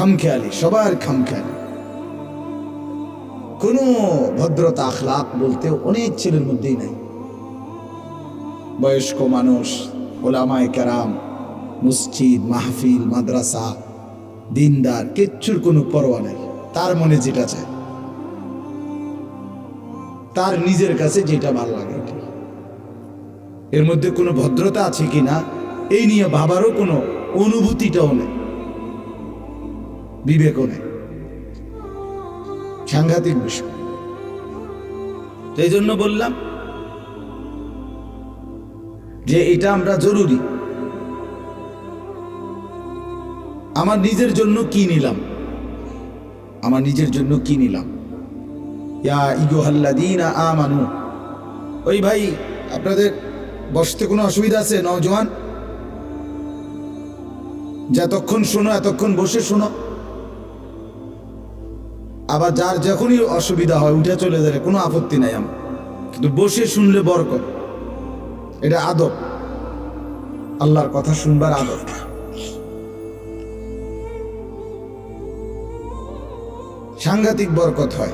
খামখেয়ালি, সবার খামখেয়ালি। কোনো ভদ্রতা আখলাক বলতে অনেক ছেলের মধ্যেই নাই। বয়স্ক মানুষ, ওলামায় কেরাম, মসজিদ, মাহফিল, মাদ্রাসা, দিনদার, কিচ্ছুর কোনো পরোয়া নেই। তার মনে যেটা চায়, তার নিজের কাছে যেটা ভালো লাগে এর মধ্যে কোনো ভদ্রতা আছে কিনা এই নিয়ে ভাবারও কোনো অনুভূতিটাও নেই। বিবেকও নেই। সাংঘাতিক বিষয়। তো এই জন্য বললাম যে এটা আমরা জরুরি। আমার নিজের জন্য কি নিলাম? আমার নিজের জন্য কি নিলাম? ইয়া ইয়ুহাল্লাযীনা আমানু। ওই ভাই, আপনাদের বসতে কোনো অসুবিধা আছে? নওজোয়ান? যতক্ষণ শোনো, এতক্ষণ বসে শোনো। আবার যার যখনই অসুবিধা হয়, উঠে চলে যাবে কোনো আপত্তি নাই আমার। কিন্তু বসে শুনলে বরকত। এটা আদব। আল্লাহর কথা শুনবার আদব। সাংঘাতিক বরকত হয়।